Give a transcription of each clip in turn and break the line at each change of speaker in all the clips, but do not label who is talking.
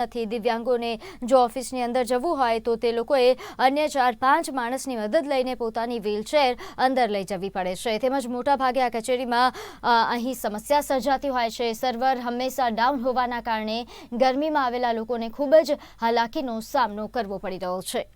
નથી દિવ્યાંગોને જો ઓફિસની અંદર જવું હોય તો તે લોકોએ અન્ય ચાર પાંચ માણસની મદદ લઈને પોતાની વ્હીલચેર અંદર લઈ જવી પડે છે. તેમજ મોટાભાગે આ કચેરીમાં અહીં સમસ્યા સર્જાતી હોય છે. સર્વર હંમેશા ડાઉન હોવાના કારણે ગરમીમાં આવેલા લોકોને ખૂબ જ હાલાકીનો સામનો કરવો પડી રહ્યો છે.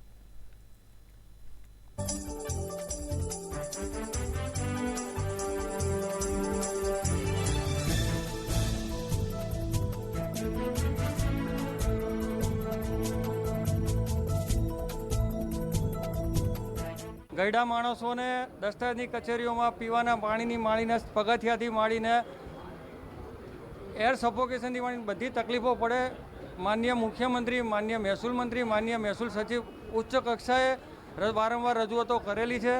ગયડા માણસોને દસ્તાવેજની કચેરીઓમાં પીવાના પાણીની માંડીને પગથિયાથી માળીને એર સફોકેશનથી માળીને બધી તકલીફો પડે. માન્ય મુખ્યમંત્રી માન્ય મહેસૂલ મંત્રી માન્ય મહેસૂલ સચિવ, ઉચ્ચ કક્ષાએ વારંવાર રજૂઆતો કરેલી છે.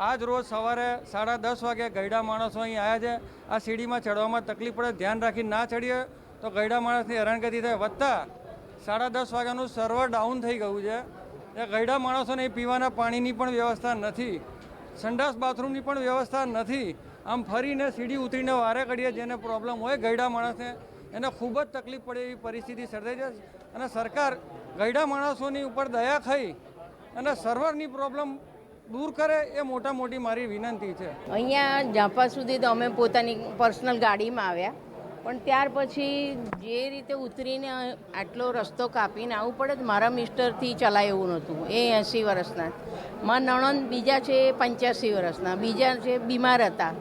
આજ રોજ સવારે સાડા દસ વાગે ગયડા માણસો અહીં આવ્યા છે. આ સીડીમાં ચડવામાં તકલીફ પડે, ધ્યાન રાખી ના ચડીએ તો ગયડા માણસની હેરાનગતિ થાય. વધતા સાડા દસ વાગ્યાનું સર્વર ડાઉન થઈ ગયું છે. એ ગયડા માણસોને પીવાના પાણીની પણ વ્યવસ્થા નથી, સંડાસ બાથરૂમની પણ વ્યવસ્થા નથી. આમ ફરીને સીડી ઉતરીને વારે ઘડીએ જેને પ્રોબ્લેમ હોય ગયડા માણસને, એને ખૂબ જ તકલીફ પડે એવી પરિસ્થિતિ સર્જાઈ છે. અને સરકાર ગયડા માણસોની ઉપર દયા ખાઈ અને સર્વરની પ્રોબ્લેમ દૂર કરે એ મોટા મોટી મારી વિનંતી છે.
અહીંયા જાપા સુધી તો અમે પોતાની પર્સનલ ગાડીમાં આવ્યા. પણ ત્યાર પછી જે રીતે ઉતરીને આટલો રસ્તો કાપીને આવવું પડે મારા મિસ્ટરથી ચલાય એવું નહોતું. એ એંસી વર્ષના. મારા નણંદ બીજા છે એ પંચ્યાસી વર્ષના. બીજા છે બીમાર હતા.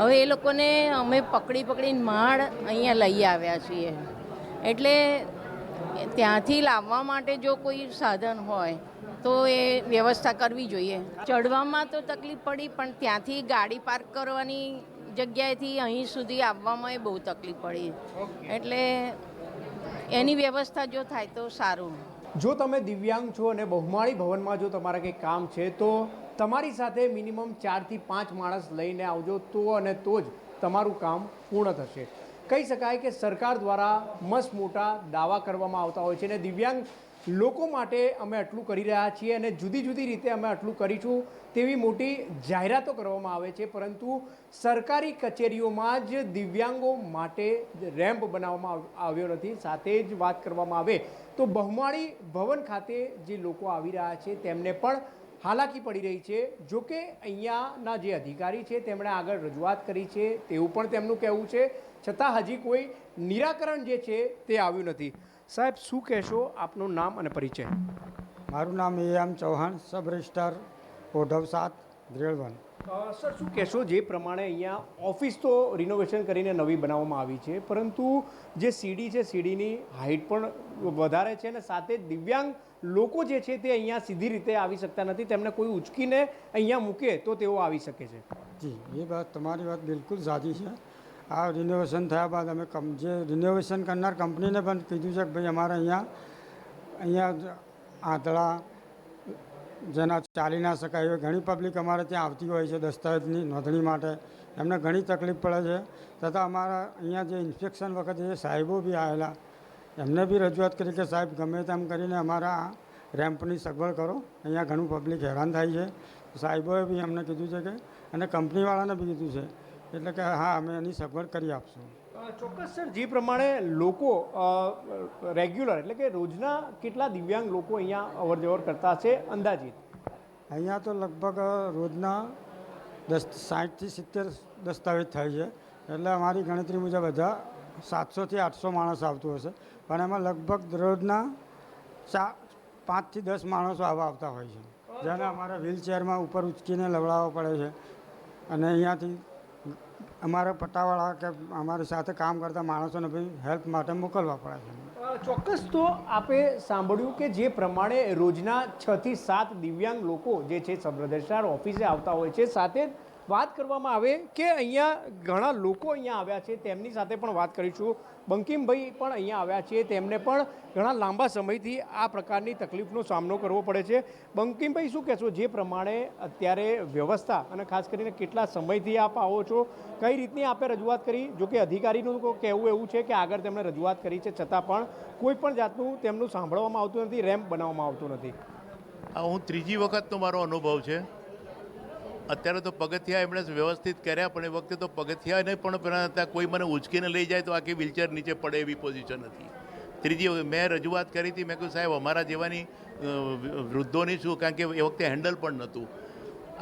હવે એ લોકોને અમે પકડી પકડીને માળ અહીંયા લઈ આવ્યા છીએ. એટલે ત્યાંથી લાવવા માટે જો કોઈ સાધન હોય, તો એ વ્યવસ્થા કરવી જોઈએ. ચડવામાં તો તકલીફ પડી, પણ ત્યાંથી ગાડી પાર્ક કરવાની જગ્યાએથી અહીં સુધી આવવામાં બહુ તકલીફ પડી. એટલે એની વ્યવસ્થા જો થાય તો સારું.
જો તમે દિવ્યાંગ છો અને બહુમાળી ભવનમાં જો તમારે કંઈ કામ છે તો તમારી સાથે મિનિમમ ચારથી પાંચ માણસ લઈને આવજો તો અને તો જ તમારું કામ પૂર્ણ થશે. કહી શકાય કે સરકાર દ્વારા મસ્ત મોટા દાવા કરવામાં આવતા હોય છે અને દિવ્યાંગ લોકો માટે અમે આટલું કરી રહ્યા છીએ અને જુદી જુદી રીતે અમે આટલું કરીશું તેવી મોટી જાહેરાતો કરવામાં આવે છે. પરંતુ સરકારી કચેરીઓમાં જ દિવ્યાંગો માટે રેમ્પ બનાવવામાં આવ- આવ્યો નથી. સાથે જ વાત કરવામાં આવે તો બહુમાળી ભવન ખાતે જે લોકો આવી રહ્યા છે તેમને પણ હાલાકી પડી રહી છે. જો કે અહીંયાના જે અધિકારી છે તેમણે આગળ રજૂઆત કરી છે તેવું પણ તેમનું કહેવું છે. છતાં હજી કોઈ નિરાકરણ જે છે તે આવ્યું નથી. સાહેબ શું કહેશો આપનું નામ અને પરિચય?
મારું નામ A M Chauhan sub register Odhav સાત ગ્રેડ વન.
અ, સર શું કહેશો જે પ્રમાણે અહીંયા ઓફિસ તો રિનોવેશન કરીને નવી બનાવવામાં આવી છે પરંતુ જે સીડી છે સીડીની હાઇટ પણ વધારે છે અને સાથે દિવ્યાંગ લોકો જે છે તે અહીંયા સીધી રીતે આવી શકતા નથી, તેમને કોઈ ઉચકીને અહીંયા મૂકે તો તેઓ આવી શકે છે.
જી, એ વાત તમારી વાત બિલકુલ સાચી છે. આ રિનોવેશન થયા બાદ અમે જે રિનોવેશન કરનાર કંપનીને પણ કીધું છે કે ભાઈ અમારે અહીંયા અહીંયા આંતળા જેના ચાલી ના શકાય એવી ઘણી પબ્લિક અમારે ત્યાં આવતી હોય છે દસ્તાવેજની નોંધણી માટે. એમને ઘણી તકલીફ પડે છે. તથા અમારા અહીંયા જે ઇન્સ્પેક્શન વખતે જે સાહેબો બી આવેલા એમને બી રજૂઆત કરી કે સાહેબ ગમે તેમ કરીને અમારા રેમ્પની સગવડ કરો. અહીંયા ઘણું પબ્લિક હેરાન થાય છે. સાહેબોએ બી અમને કીધું છે કે અને કંપનીવાળાને બી કીધું છે એટલે કે હા અમે એની સગવડ કરી આપશું.
ચોક્કસ સર જે પ્રમાણે લોકો રેગ્યુલર એટલે કે રોજના કેટલા દિવ્યાંગ લોકો અહીંયા અવર જવર કરતા છે અંદાજિત?
અહીંયા તો લગભગ રોજના દસ સાઠથી સિત્તેર દસ્તાવેજ થાય છે. એટલે અમારી ગણતરી મુજબ બધા સાતસોથી આઠસો માણસ આવતું હશે. પણ એમાં લગભગ દરરોજના ચા, પાંચથી દસ માણસો આવા આવતા હોય છે. જેને અમારે વ્હીલચેરમાં ઉપર ઉચકીને લવડાવવા પડે છે. અને અહીંયાથી અમારા પટ્ટાવાળા કે અમારી સાથે કામ કરતા માણસોને બી હેલ્પ માટે મોકલવા પડે છે.
ચોક્કસ તો આપે સાંભળ્યું કે જે પ્રમાણે રોજના છ થી સાત દિવ્યાંગ લોકો જે છે સબ રજિસ્ટ્રાર ઓફિસે આવતા હોય છે, સાથે વાત કરવામાં આવે કે અહીંયા ઘણા લોકો અહીંયા આવ્યા છે, તેમની સાથે પણ વાત કરીશું. બંકિમભાઈ પણ અહીંયા આવ્યા છે, તેમને પણ ઘણા લાંબા સમયથી આ પ્રકારની તકલીફનો સામનો કરવો પડે છે. બંકિમભાઈ, શું કહેશો? જે પ્રમાણે અત્યારે વ્યવસ્થા અને ખાસ કરીને કેટલા સમયથી આપ આવો છો, કઈ રીતની આપે રજૂઆત કરી? જો કે અધિકારીનું કહેવું એવું છે કે આગળ તેમણે રજૂઆત કરી છે, છતાં પણ કોઈ પણ જાતનું તેમનું સાંભળવામાં આવતું નથી, રેમ્પ બનાવવામાં આવતું નથી.
હું ત્રીજી વખતનો મારો અનુભવ છે. અત્યારે તો પગથિયા એમણે વ્યવસ્થિત કર્યા, પણ એ વખતે તો પગથિયાને પણ પહેલાં ત્યાં કોઈ મને ઉચકીને લઈ જાય તો આખી વ્હીલચેર નીચે પડે એવી પોઝિશન હતી. ત્રીજી મેં રજૂઆત કરી હતી, મેં કહ્યું, સાહેબ, અમારા જેવાની વૃદ્ધોની શું, કારણ કે એ વખતે હેન્ડલ પણ નહોતું.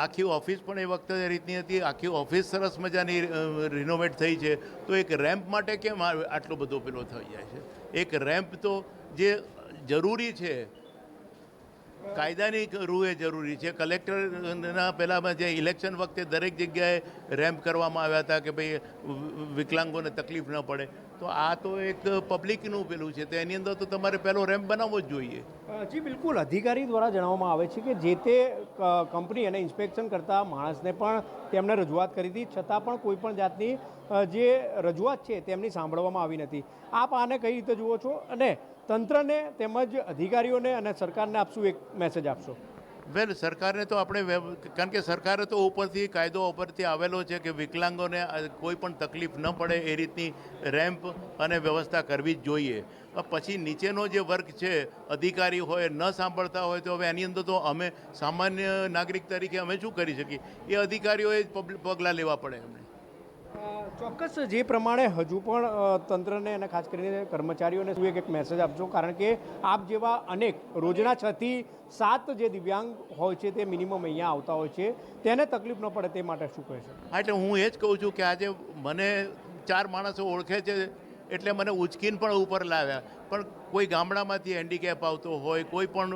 આખી ઓફિસ પણ એ વખતે રીતની હતી, આખી ઓફિસ સરસ મજાની રિનોવેટ થઈ છે. તો એક રેમ્પ માટે કેમ આટલો બધો પેલો થઈ જાય છે? એક રેમ્પ તો જે જરૂરી છે કાયદાની રૂએ જરૂરી છે. કલેક્ટરના પહેલાંમાં જે ઇલેક્શન વખતે દરેક જગ્યાએ રેમ્પ કરવામાં આવ્યા હતા કે ભાઈ વિકલાંગોને તકલીફ ન પડે. તો આ તો એક પબ્લિકનું પેલું છે. તો એની અંદર તો તમારે પહેલો રેમ્પ બનાવવો જ જોઈએ.
જી, બિલકુલ. અધિકારી દ્વારા જણાવવામાં આવે છે કે જે તે કંપની અને ઇન્સ્પેક્શન કરતા માણસને પણ તેમણે રજૂઆત કરી હતી. છતાં પણ કોઈ પણ જાતની જે રજૂઆત છે, તેમની સાંભળવામાં આવી નથી. આપ આને કઈ રીતે જુઓ છો? અને તંત્રને તેમજ અધિકારીઓને અને સરકારને આપશું એક મેસેજ આપશો.
વેલ સરકારને તો આપણે કારણ કે સરકારે તો ઉપરથી કાયદો ઉપરથી આવેલો છે કે વિકલાંગોને કોઈ પણ તકલીફ ન પડે એ રીતની રેમ્પ અને વ્યવસ્થા કરવી જ જોઈએ. પછી નીચેનો જે વર્ગ છે, અધિકારી હોય, ન સાંભળતા હોય, તો હવે એની અંદર તો અમે સામાન્ય નાગરિક તરીકે અમે શું કરી શકીએ? એ અધિકારીઓએ પગલ- લેવા પડે એમને.
ચોક્કસ, જે પ્રમાણે હજુ પણ તંત્રને અને ખાસ કરીને કર્મચારીઓને શું એક મેસેજ આપજો. કારણ કે આપ જેવા અનેક રોજના છ થી સાત જે દિવ્યાંગ હોય છે, તે મિનિમમ અહીંયા આવતા હોય છે. તેને તકલીફ ન પડે તે માટે શું કહે
છે એટલે હું એ જ કહું છું કે આજે મને ચાર માણસો ઓળખે છે એટલે મને ઉચકીને પણ ઉપર લાવ્યા. પણ કોઈ ગામડામાંથી હેન્ડીકેપ આવતો હોય, કોઈ પણ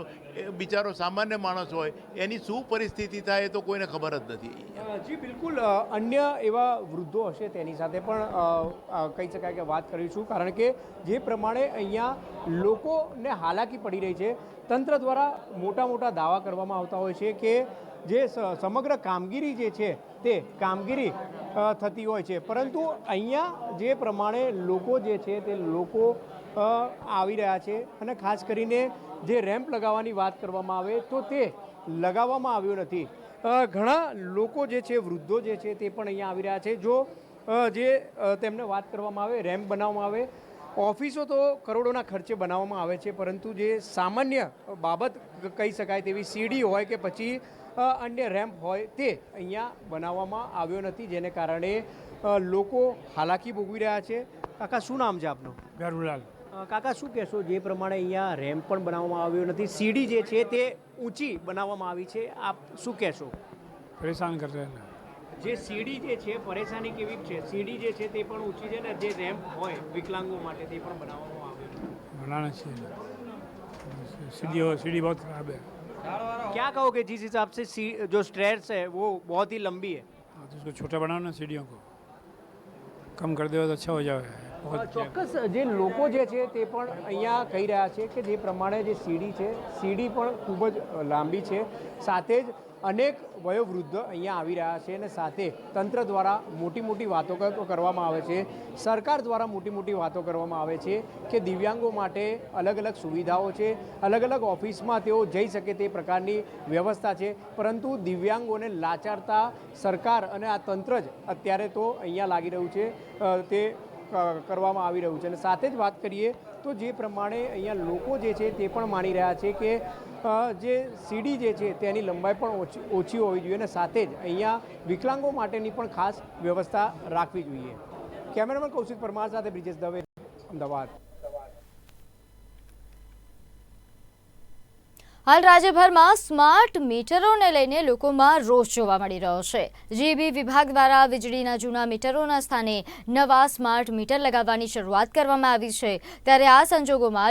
બિચારો સામાન્ય માણસ હોય, એની શું પરિસ્થિતિ થાય એ તો કોઈને ખબર જ નથી
જી, બિલકુલ અન્ય એવા વૃદ્ધો હશે તેની સાથે પણ કહી શકાય કે વાત કરીશું કારણ કે જે પ્રમાણે અહીંયા લોકોને હાલાકી પડી રહી છે, તંત્ર દ્વારા મોટા મોટા દાવા કરવામાં આવતા હોય છે કે જે સમગ્ર કામગીરી જે છે તે કામગીરી થતી હોય છે. પરંતુ અહીંયા જે પ્રમાણે લોકો જે છે તે લોકો આવી રહ્યા છે અને ખાસ કરીને જે રેમ્પ લગાવવાની વાત કરવામાં આવે તો તે લગાવવામાં આવ્યો નથી. ઘણા લોકો જે છે, વૃદ્ધો જે છે તે પણ અહીંયા આવી રહ્યા છે. જો જે તેમને વાત કરવામાં આવે, રેમ્પ બનાવવામાં આવે, ઓફિસો તો કરોડોના ખર્ચે બનાવવામાં આવે છે, પરંતુ જે સામાન્ય બાબત કહી શકાય તેવી સીડી હોય કે પછી અન્ય રેમ્પ હોય તે અહીંયા બનાવવામાં આવ્યો નથી જેને કારણે લોકો હાલાકી ભોગવી રહ્યા છે. કાકા શું નામ છે આપનું?
ગરુલાલ.
કાકા શું કહેશો? જે પ્રમાણે અહીંયા રેમ્પ પણ બનાવવામાં આવ્યો નથી સીડી જે છે તે ઊંચી બનાવવામાં આવી છે. આપ શું કહેશો?
પરેશાન કરશે
જે સીડી જે છે પરેશાની કેવી છે? સીડી જે છે તે પણ ઊંચી છે ને જે રેમ્પ હોય વિકલાંગો માટે તે પણ બનાવવામાં
આવે બનાના છે. સીડી સીડી બહુ ખરાબ છે.
क्या कहोगे जिस हिसाब से सी- जो स्ट्रेट्स है वो बहुत ही लंबी है
हाँ, तो उसको छोटा बनाओ ना सीढ़ियों को कम कर दो तो अच्छा हो जाएगा बहुत
ચોક્કસ જે લોકો જે છે તે પણ અહીંયા કહી રહ્યા છે કે જે પ્રમાણે જે સીડી છે સીડી પણ ખૂબ જ લાંબી છે સાથે જ અનેક વયોવૃદ્ધ અહીંયા આવી રહ્યા છે અને સાથે તંત્ર દ્વારા મોટી મોટી વાતો કરવામાં આવે છે. સરકાર દ્વારા મોટી મોટી વાતો કરવામાં આવે છે કે દિવ્યાંગો માટે અલગ અલગ સુવિધાઓ છે. અલગ અલગ ઓફિસમાં તેઓ જઈ શકે તે પ્રકારની વ્યવસ્થા છે. પરંતુ દિવ્યાંગોને લાચારતા સરકાર અને આ તંત્ર જ અત્યારે તો અહીંયા લાગી રહ્યું છે. તે કરવામાં આવી રહ્યું છે. અને સાથે જ વાત કરીએ તો જે પ્રમાણે અહીંયા લોકો જે છે તે પણ માની રહ્યા છે કે જે સીડી જે છે તેની લંબાઈ પણ ઓછી ઓછી હોવી જોઈએ અને સાથે જ અહીંયા વિકલાંગો માટેની પણ ખાસ વ્યવસ્થા રાખવી જોઈએ. કેમેરામેન કૌશિક પરમાર સાથે બ્રિજેશ દવે, અમદાવાદ.
હાલ રાજ્યભરમાં સ્માર્ટ મીટરોને લઈને લોકોમાં રોષ જોવા મળી રહ્યો છે. જીબી વિભાગ દ્વારા વીજળીના જૂના મીટરોના સ્થાને નવા સ્માર્ટ મીટર લગાવવાની શરૂઆત કરવામાં આવી છે. ત્યારે આ સંજોગોમાં